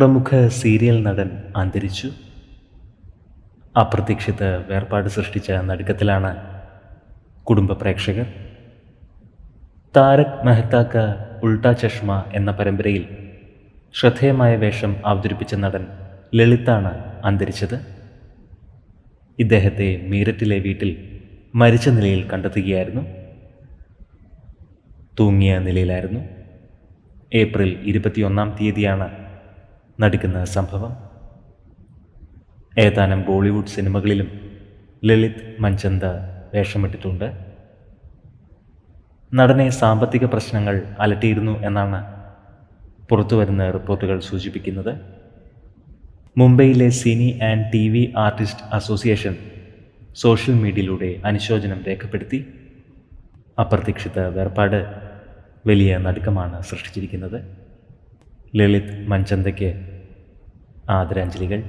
പ്രമുഖ സീരിയൽ നടൻ അന്തരിച്ചു. അപ്രതീക്ഷിത വേർപാട് സൃഷ്ടിച്ച നടുക്കത്തിലാണ് കുടുംബ പ്രേക്ഷകർ. താരക് മെഹ്താക്ക ഉൾട്ടാ ചഷ്മ എന്ന പരമ്പരയിൽ ശ്രദ്ധേയമായ വേഷം അവതരിപ്പിച്ച നടൻ ലളിതാണ് അന്തരിച്ചത്. ഇദ്ദേഹത്തെ മീരറ്റിലെ വീട്ടിൽ മരിച്ച നിലയിൽ കണ്ടെത്തുകയായിരുന്നു. തൂങ്ങിയ നിലയിലായിരുന്നു. ഏപ്രിൽ ഇരുപത്തിയൊന്നാം തീയതിയാണ് നടക്കുന്ന സംഭവം? ഏതാനും ബോളിവുഡ് സിനിമകളിലും ലളിത് മഞ്ചന്ത വേഷമിട്ടിട്ടുണ്ട്. നടനെ സാമ്പത്തിക പ്രശ്നങ്ങൾ അലട്ടിയിരുന്നു എന്നാണ് പുറത്തുവരുന്ന റിപ്പോർട്ടുകൾ സൂചിപ്പിക്കുന്നത്. മുംബൈയിലെ cine and T V artiste association social മീഡിയയിലൂടെ അനുശോചനം രേഖപ്പെടുത്തി. അപ്രതീക്ഷിത വേർപാട് വലിയ നടുക്കമാണ് സൃഷ്ടിച്ചിരിക്കുന്നത്. ലളിത് മഞ്ചന്തയ്ക്ക് ആദരാഞ്ജലികൾ.